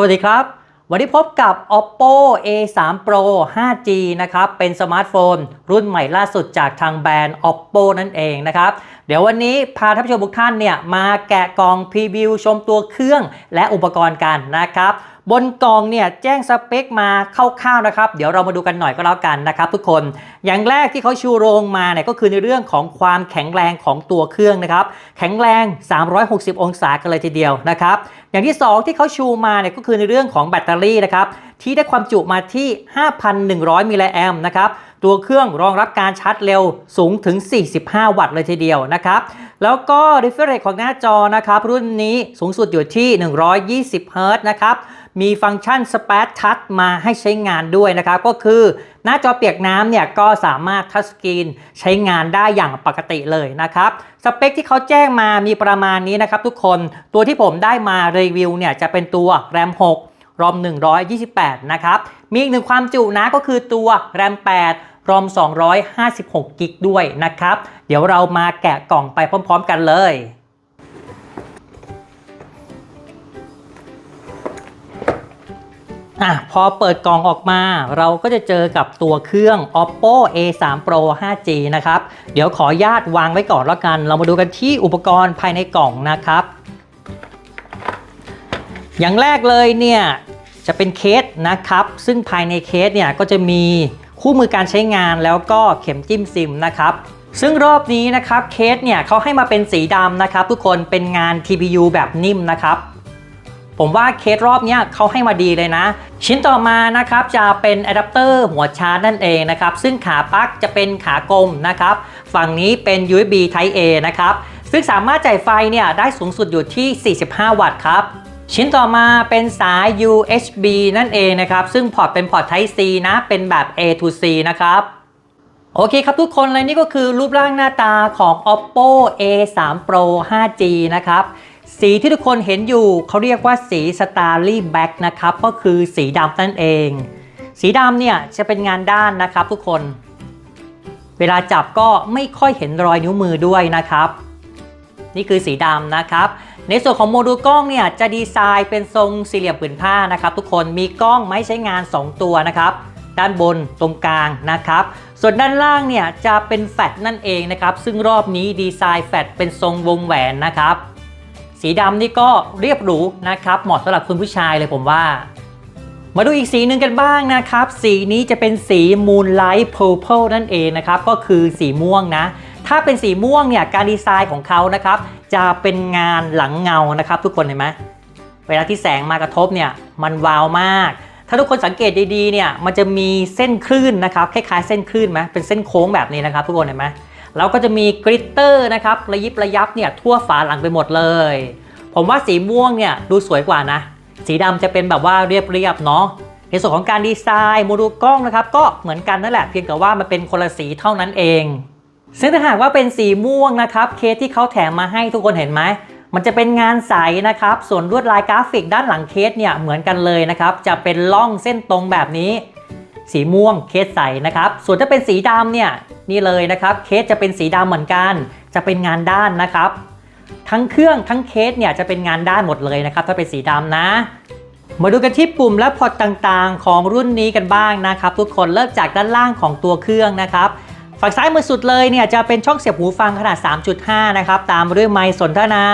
วัสดีครับ วันนี้พบกับ oppo a3 pro 5g นะครับ เป็นสมาร์ทโฟน รุ่นใหม่ล่าสุดจากทางแบรนด์ oppo นั่นเองนะครับ เดี๋ยววันนี้พาท่านผู้ชมทุกท่านเนี่ย มาแกะกล่องพรีวิวชมตัวเครื่องและอุปกรณ์กันนะครับ บนกล่องเนี่ยแจ้งสเปคมาคร่าวๆนะครับ เดี๋ยวเรามาดูกันหน่อยก็แล้วกันนะครับ ทุกคนอย่างแรกที่เขาชูโรงมาเนี่ยก็คือในเรื่องของความแข็งแรงของตัวเครื่องนะครับ แข็งแรง 360 องศากันเลยทีเดียวนะครับ อย่างที่ 2 ที่เขาชูมาเนี่ยก็คือในเรื่องของแบตเตอรี่นะครับที่ได้ความจุมาที่ 5,100 มิลลิแอมป์นะครับตัวเครื่องรองรับการชาร์จเร็วสูงถึง 45 วัตต์เลยทีเดียวนะครับ แล้วก็ refresh ของหน้าจอนะครับ รุ่นนี้สูงสุดอยู่ที่ 120 Hz นะครับ มีฟังก์ชัน Splash Touch มาให้ใช้งานด้วยนะครับ ก็คือหน้าจอเปียกน้ำเนี่ยก็สามารถทัชสกรีนใช้งานได้อย่างปกติเลยนะครับสเปคที่เขาแจ้งมามีประมาณนี้นะครับทุกคนตัวที่ผมได้มารีวิวเนี่ยจะเป็นตัว RAM 6รอม128 นะครับ มีอีกหนึ่งความจุนะก็คือตัว RAM 8รอม256 กิกด้วยนะครับ เดี๋ยวเรามาแกะกล่องไปพร้อม ๆ กันเลย อะพอเปิดกล่องออกมาเราก็จะเจอกับตัวเครื่อง oppo a3 pro 5g นะครับ เดี๋ยวขอญาตวางไว้ก่อนแล้วกัน เรามาดูกันที่อุปกรณ์ภายในกล่องนะครับ อย่างแรกเลยเนี่ยจะเป็นเคสนะครับ ซึ่งภายในเคสเนี่ยก็จะมีคู่มือการใช้งานแล้วก็เข็มจิ้มซิมนะครับซึ่งรอบนี้นะครับเคสเนี่ยเขาให้มาเป็นสีดำนะครับ ทุกคนเป็นงาน TPU แบบนิ่มนะครับ ผมว่าเคสรอบเนี้ยเขาให้มาดีเลยนะ ชิ้นต่อมานะครับจะเป็นอะแดปเตอร์หัวชาร์จนั่นเองนะครับ ซึ่งขาปลั๊กจะเป็นขากลมนะครับ ฝั่งนี้เป็น USB Type A นะครับ ซึ่งสามารถจ่ายไฟเนี่ยได้สูงสุดอยู่ที่ 45 วัตต์ครับชิ้นต่อมาเป็นสาย USB นั่นเองนะครับ ซึ่งพอร์ตเป็นพอร์ต Type C นะ เป็นแบบ A to C นะครับโอเคครับทุกคนเลยนี่ก็คือรูปร่างหน้าตาของ oppo a3 pro 5g นะครับ สีที่ทุกคนเห็นอยู่เขาเรียกว่าสี starry black นะครับ ก็คือสีดำนั่นเอง สีดำเนี่ยจะเป็นงานด้านนะครับทุกคน เวลาจับก็ไม่ค่อยเห็นรอยนิ้วมือด้วยนะครับ นี่คือสีดำนะครับ ในส่วนของโมดูลกล้องเนี่ยจะดีไซน์เป็นทรงสี่เหลี่ยมผืนผ้านะครับทุกคนมีกล้องไม้ใช้งาน 2 ตัวนะครับด้านบนตรงกลางนะครับ ส่วนด้านล่างเนี่ยจะเป็นแฟลตนั่นเองนะครับ ซึ่งรอบนี้ดีไซน์แฟลตเป็นทรงวงแหวนนะครับ สีดำนี่ก็เรียบหรูนะครับ เหมาะสำหรับคุณผู้ชายเลยผมว่า มาดูอีกสีหนึ่งกันบ้างนะครับ สีนี้จะเป็นสี Moonlight Purple นั่นเองนะครับ ก็คือสีม่วงนะ ถ้าเป็นสีม่วงเนี่ยการดีไซน์ของเขานะครับ จะเป็นงานหลังเงานะครับ ทุกคนเห็นไหมเวลาที่แสงมากระทบเนี่ยมันวาวมาก ถ้าทุกคนสังเกตดีๆเนี่ยมันจะมีเส้นคลื่นนะครับคล้ายๆเส้นคลื่นไหมเป็นเส้นโค้งแบบนี้นะครับ ทุกคนเห็นไหม แล้วก็จะมีกริตเตอร์นะครับระยิบระยับเนี่ยทั่วฝาหลังไปหมดเลย ผมว่าสีม่วงเนี่ยดูสวยกว่านะ สีดำจะเป็นแบบว่าเรียบๆเนาะในส่วนของการดีไซน์โมดูลกล้องนะครับก็เหมือนกันนั่นแหละเพียงแต่ว่ามันเป็นคนละสีเท่านั้นเอง ซึ่งถ้าหากว่าเป็นสีม่วงนะครับเคสที่เขาแถมมาให้ทุกคนเห็นไหมมันจะเป็นงานใสนะครับ ส่วนลวดลายกราฟิกด้านหลังเคสเนี่ยเหมือนกันเลยนะครับ จะเป็นล่องเส้นตรงแบบนี้ สีม่วงเคสใสนะครับ ส่วนถ้าเป็นสีดำเนี่ยนี่เลยนะครับ เคสจะเป็นสีดำเหมือนกัน จะเป็นงานด้านนะครับ ทั้งเครื่องทั้งเคสเนี่ยจะเป็นงานด้านหมดเลยนะครับ ถ้าเป็นสีดำนะ มาดูกันที่ปุ่มและพอร์ตต่างๆ ของรุ่นนี้กันบ้างนะครับ ทุกคนเริ่มจากด้านล่างของตัวเครื่องนะครับฝั่งซ้ายมือสุดเลยเนี่ยจะเป็นช่องเสียบหูฟังขนาด 3.5 นะครับ ตามมาด้วยไมค์สนทนา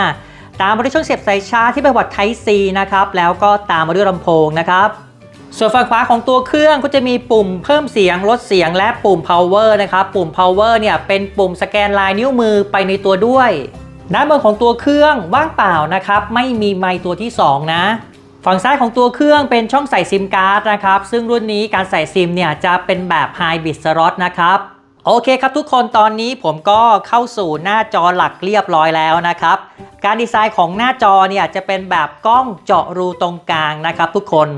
ตามมาด้วยช่องเสียบสายชาร์จที่เป็นพอร์ Type C นะครับ แล้วก็ตามมาด้วยลำโพงนะครับ ส่วนฝั่งขวาของตัวเครื่องก็จะมีปุ่มเพิ่มเสียงลดเสียงและปุ่ม power นะครับ ปุ่ม power เนี่ยเป็นปุ่มสแกนลายนิ้วมือไปในตัวด้วย ด้านบนของตัวเครื่องว่างเปล่านะครับ ไม่มีไมค์ตัวที่ 2 นะ ฝั่งซ้ายของตัวเครื่องเป็นช่องใส่ซิมการ์ดนะครับ ซึ่งรุ่นนี้การใส่ซิมเนี่ยจะเป็นแบบ High Bit Slot นะครับโอเคครับทุกคนตอนนี้ผมก็เข้าสู่หน้าจอหลักเรียบร้อยแล้วนะครับ การดีไซน์ของหน้าจอเนี่ยจะเป็นแบบกล้องเจาะรูตรงกลางนะครับทุกคน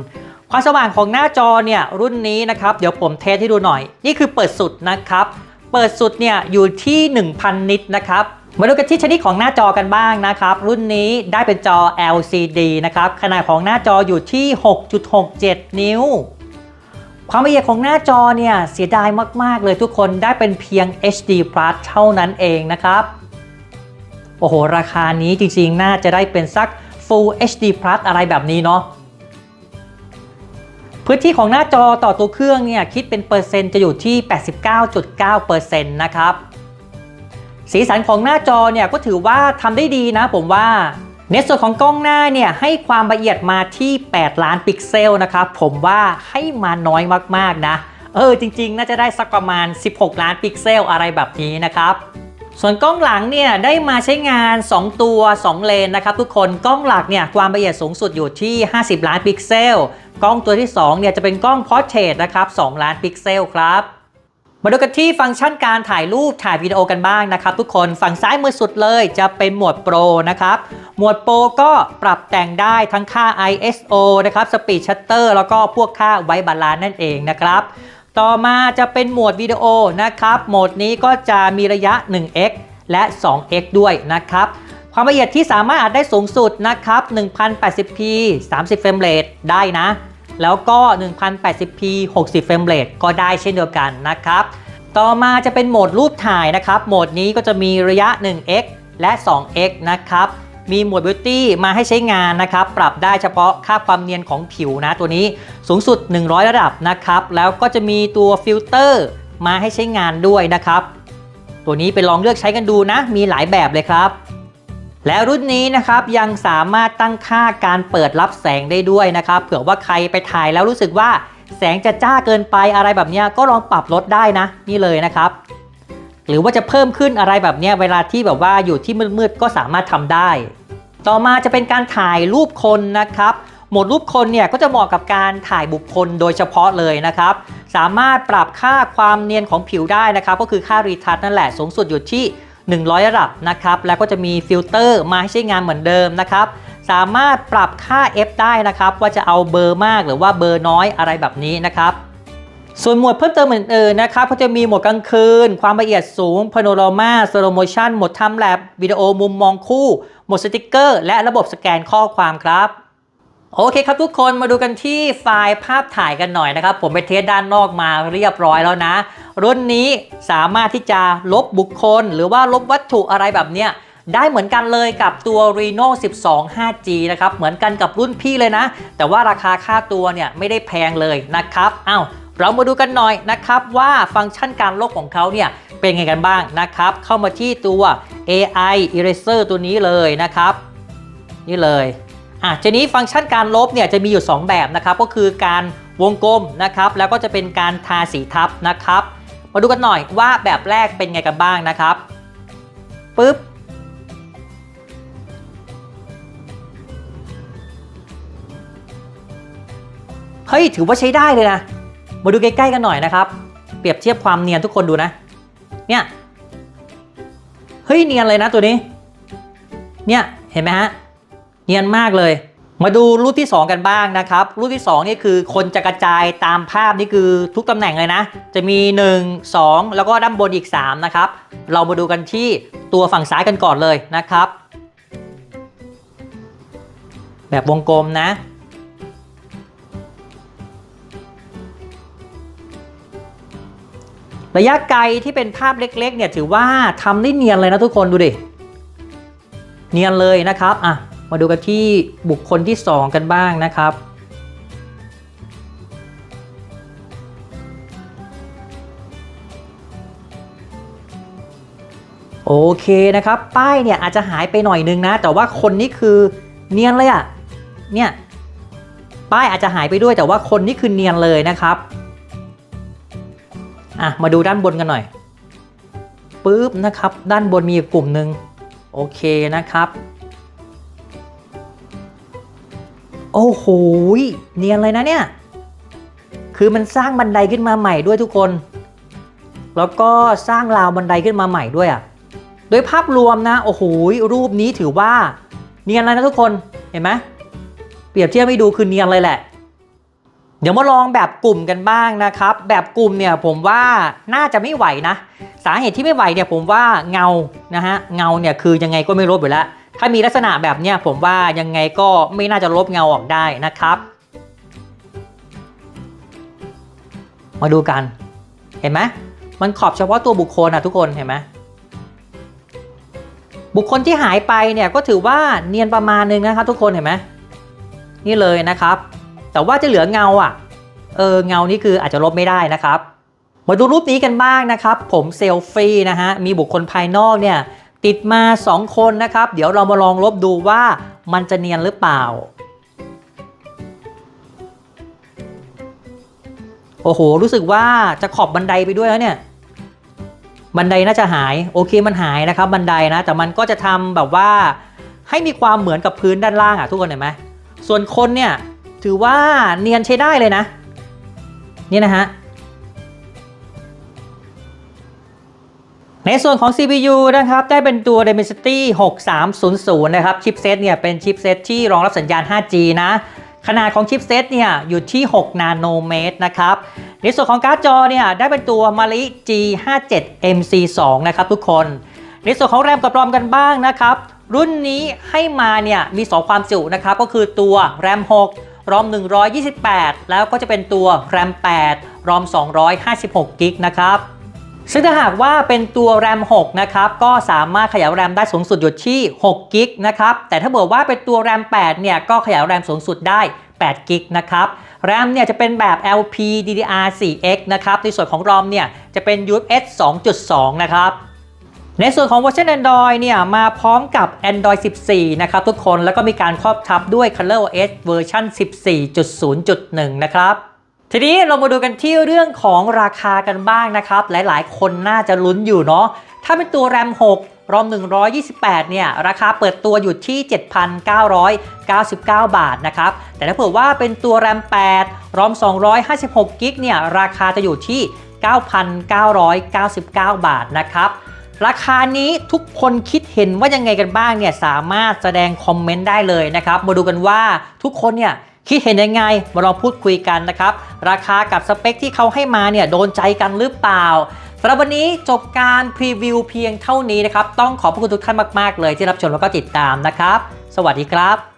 ความสว่างของหน้าจอเนี่ยรุ่นนี้นะครับ เดี๋ยวผมเทสให้ดูหน่อย นี่คือเปิดสุดนะครับ เปิดสุดเนี่ยอยู่ที่ 1,000 นิตนะครับมาดูกันที่ชนิดของหน้าจอกันบ้างนะครับ รุ่นนี้ได้เป็นจอ LCD นะครับ ขนาดของหน้าจออยู่ที่ 6.67 นิ้ว ความละเอียดของหน้าจอเนี่ยเสียดายมาก ๆ เลยทุกคนได้เป็นเพียง HD Plus เท่านั้นเองนะครับ โอ้โห ราคานี้จริง ๆ น่าจะได้เป็นสัก Full HD Plus อะไรแบบนี้เนาะ พื้นที่ของหน้าจอต่อตัวเครื่องเนี่ยคิดเป็นเปอร์เซ็นต์จะอยู่ที่ 89.9%นะครับสีสันของหน้าจอเนี่ยก็ถือว่าทำได้ดีนะผมว่าในส่วนของกล้องหน้าเนี่ยให้ความละเอียดมาที่ 8 ล้านพิกเซลนะครับผมว่าให้มาน้อยมากๆนะ เออจริงๆ น่าจะได้สักประมาณ 16 ล้านพิกเซลอะไรแบบนี้นะครับ ส่วนกล้องหลังเนี่ยได้มาใช้งาน 2 ตัว 2 เลนนะครับทุกคนกล้องหลักเนี่ยความละเอียดสูงสุดอยู่ที่ 50 ล้านพิกเซล กล้องตัวที่2เนี่ยจะเป็นกล้องพอร์เทรตนะครับ2ล้านพิกเซลครับมาดูกันที่ฟังก์ชันการถ่ายรูปถ่ายวิดีโอกันบ้างนะครับทุกคนฝั่งซ้ายมือสุดเลยจะเป็นโหมดโปรนะครับ หมวดโปรก็ปรับแต่งได้ทั้งค่า ISO นะครับ Speed Shutter แล้วก็พวกค่าไวบาลานนั่นเองนะครับ ต่อมาจะเป็นโหมดวิดีโอนะครับ โหมดนี้ก็จะมีระยะ 1x และ 2x ด้วยนะครับ ความละเอียดที่สามารถอัดได้สูงสุดนะครับ 1080p 30เฟรมเรทได้นะ แล้วก็ 1080p 60เฟรมเรทก็ได้เช่นเดียวกันนะครับ ต่อมาจะเป็นโหมดรูปถ่ายนะครับ โหมดนี้ก็จะมีระยะ 1x และ 2x นะครับ มีหมวด Beauty มาให้ใช้งานนะครับ ปรับได้เฉพาะค่าความเนียนของผิวนะตัวนี้สูงสุด 100 ระดับนะครับ แล้วก็จะมีตัวฟิลเตอร์มาให้ใช้งานด้วยนะครับ ตัวนี้ไปลองเลือกใช้กันดูนะ มีหลายแบบเลยครับ และรุ่นนี้นะครับยังสามารถตั้งค่าการเปิดรับแสงได้ด้วยนะครับ เผื่อว่าใครไปถ่ายแล้วรู้สึกว่าแสงจะจ้าเกินไปอะไรแบบนี้ก็ลองปรับลดได้นะ นี่เลยนะครับหรือว่าจะเพิ่มขึ้นอะไรแบบนี้เวลาที่แบบว่าอยู่ที่มืดๆก็สามารถทำได้ ต่อมาจะเป็นการถ่ายรูปคนนะครับโหมดรูปคนเนี่ยก็จะเหมาะกับการถ่ายบุคคลโดยเฉพาะเลยนะครับ สามารถปรับค่าความเนียนของผิวได้นะครับ ก็คือค่ารีทัชนั่นแหละสูงสุดอยู่ที่ 100 ระดับนะครับ แล้วก็จะมีฟิลเตอร์มาให้ใช้งานเหมือนเดิมนะครับ สามารถปรับค่า F ได้นะครับ ว่าจะเอาเบอร์มากหรือว่าเบอร์น้อยอะไรแบบนี้นะครับส่วนหมวดเพิ่มเติมอื่นๆนะครับก็จะมีโหมดกลางคืน ความละเอียดสูงพาโนรามาสโลโมชันโหมดทำแลบวิดีโอมุมมองคู่ หมดสติกเกอร์ และระบบสแกนข้อความครับโอเคครับทุกคนมาดูกันที่ไฟล์ภาพถ่ายกันหน่อยนะครับ ผมไปเทสด้านนอกมาเรียบร้อยแล้วนะ รุ่นนี้สามารถที่จะลบบุคคล หรือว่าลบวัตถุอะไรแบบเนี้ยได้เหมือนกันเลยกับตัว Reno 12 5G นะครับ เหมือนกันกับรุ่นพี่เลยนะ แต่ว่าราคาค่าตัวเนี่ยไม่ได้แพงเลยนะครับอ้าว เรามาดูกันหน่อยนะครับว่าฟังก์ชันการลบของเขาเนี่ยเป็นไงกันบ้างนะครับ เข้ามาที่ตัว AI Eraser ตัวนี้เลยนะครับ นี่เลยอะทีนี้ฟังก์ชันการลบเนี่ยจะมีอยู่ 2 แบบนะครับ ก็คือการวงกลมนะครับ แล้วก็จะเป็นการทาสีทับนะครับ มาดูกันหน่อยว่าแบบแรกเป็นไงกันบ้างนะครับปึ๊บเฮ้ยถือว่าใช้ได้เลยนะ มาดูใกล้ๆกันหน่อยนะครับ เปรียบเทียบความเนียนทุกคนดูนะ เนี่ย เฮ้ยเนียนเลยนะตัวนี้ เนี่ยเห็นไหมฮะ เนียนมากเลย มาดูรูปที่ 2 กันบ้างนะครับ รูปที่2นี่คือคนจะกระจายตามภาพนี่คือทุกตำแหน่งเลยนะ จะมี 1 2 แล้วก็ด้านบนอีก 3 นะครับ เรามาดูกันที่ตัวฝั่งซ้ายกันก่อนเลยนะครับ แบบวงกลมนะ ระยะไกลที่เป็นภาพเล็กๆเนี่ยถือว่าทำได้เนียนเลยนะทุกคนดูดิ เนียนเลยนะครับอะมาดูกันที่บุคคลที่ 2 กันบ้างนะครับ โอเคนะครับ ป้ายเนี่ยอาจจะหายไปหน่อยนึงนะ แต่ว่าคนนี้คือเนียนเลยอะ่ะเนี่ยป้ายอาจจะหายไปด้วยแต่ว่าคนนี้คือเนียนเลยนะครับ อะมาดูด้านบนกันหน่อยปึ๊บนะครับ ด้านบนมีกกลุ่มหนึ่งโอเคนะครับ โอ้โหเนียนเลยนะเนี่ย คือมันสร้างบันไดขึ้นมาใหม่ด้วยทุกคน แล้วก็สร้างราวบันไดขึ้นมาใหม่ด้วยอะ่ะโดยภาพรวมนะ โอ้โหรูปนี้ถือว่า เนียนเลยนะทุกคนเห็นไหมเปรียบเทียบให้ดูคือเนียนเลยแหละ เดี๋ยวมาลองแบบกลุ่มกันบ้างนะครับ แบบกลุ่มเนี่ยผมว่าน่าจะไม่ไหวนะ สาเหตุที่ไม่ไหวเนี่ยผมว่าเงานะฮะเงาเนี่ยคือยังไงก็ไม่ลบอยู่แล้ว ถ้ามีลักษณะแบบเนี้ยผมว่ายังไงก็ไม่น่าจะลบเงาออกได้นะครับ มาดูกันเห็นไหมมันขอบเฉพาะตัวบุคคลนะทุกคนเห็นไหมบุคคลที่หายไปเนี่ยก็ถือว่าเนียนประมาณนึงนะครับ ทุกคนเห็นไหมนี่เลยนะครับ แต่ว่าจะเหลือเงาอะ เออเงานี่คืออาจจะลบไม่ได้นะครับ มาดูรูปนี้กันบ้างนะครับ ผมเซลฟี่นะฮะ มีบุคคลภายนอกเนี่ยติดมา 2 คนนะครับ เดี๋ยวเรามาลองลบดูว่ามันจะเนียนหรือเปล่า โอ้โห รู้สึกว่าจะขอบบันไดไปด้วยแล้วเนี่ย บันไดน่าจะหาย โอเคมันหายนะครับ บันไดนะ แต่มันก็จะทำแบบว่าให้มีความเหมือนกับพื้นด้านล่างอะทุกคนเห็นไหมส่วนคนเนี่ย ถือว่าเนียนใช้ได้เลยนะ นี่นะฮะ ในส่วนของ CPU นะครับ ได้เป็นตัว Dimensity 6300 นะครับ ชิปเซตเนี่ย เป็นชิปเซตที่รองรับสัญญาณ 5G นะ ขนาดของชิปเซตเนี่ย อยู่ที่ 6 นาโนเมตรนะครับ ในส่วนของการ์ดจอเนี่ย ได้เป็นตัว Mali G57 MC2 นะครับทุกคน ในส่วนของแรมกับรอมกันบ้างนะครับรุ่นนี้ให้มาเนี่ยมี 2 ความจุนะครับก็คือตัวแรม6 รอม 128 แล้วก็จะเป็นตัวแรม8รอม 256กิกนะครับซึ่งถ้าหากว่าเป็นตัวแรม6นะครับ ก็สามารถขยายแรมได้สูงสุดอยู่ที่6กิกนะครับ แต่ถ้าบอกว่าเป็นตัวแรม8เนี่ย ก็ขยายแรมสูงสุดได้8กิกนะครับแรมเนี่ยจะเป็นแบบ LP DDR4X นะครับ ในส่วนของรอมเนี่ยจะเป็น UFS 2.2 นะครับ ในส่วนของเวอร์ชัน Android เนี่ยมาพร้อมกับ Android 14 นะครับทุกคนแล้วก็มีการครอบทับด้วย ColorOS เวอร์ชัน14.0.1 นะครับทีนี้เรามาดูกันที่เรื่องของราคากันบ้างนะครับ หลายๆ คนน่าจะลุ้นอยู่เนาะถ้าเป็นตัว RAM 6รอม 128 เนี่ย ราคาเปิดตัวอยู่ที่ 7,999 บาทนะครับ แต่ถ้าเผื่อว่าเป็นตัว RAM 8รอม 256 กิกเนี่ย ราคาจะอยู่ที่ 9,999 บาทนะครับ ราคานี้ทุกคนคิดเห็นว่ายังไงกันบ้างเนี่ยสามารถแสดงคอมเมนต์ได้เลยนะครับ มาดูกันว่าทุกคนเนี่ยคิดเห็นยังไง มาลองพูดคุยกันนะครับ ราคากับสเปคที่เขาให้มาเนี่ยโดนใจกันหรือเปล่าสำหรับวันนี้จบการพรีวิวเพียงเท่านี้นะครับ ต้องขอบพระคุณทุกท่านมาก ๆ เลยที่รับชมแล้วก็ติดตามนะครับ สวัสดีครับ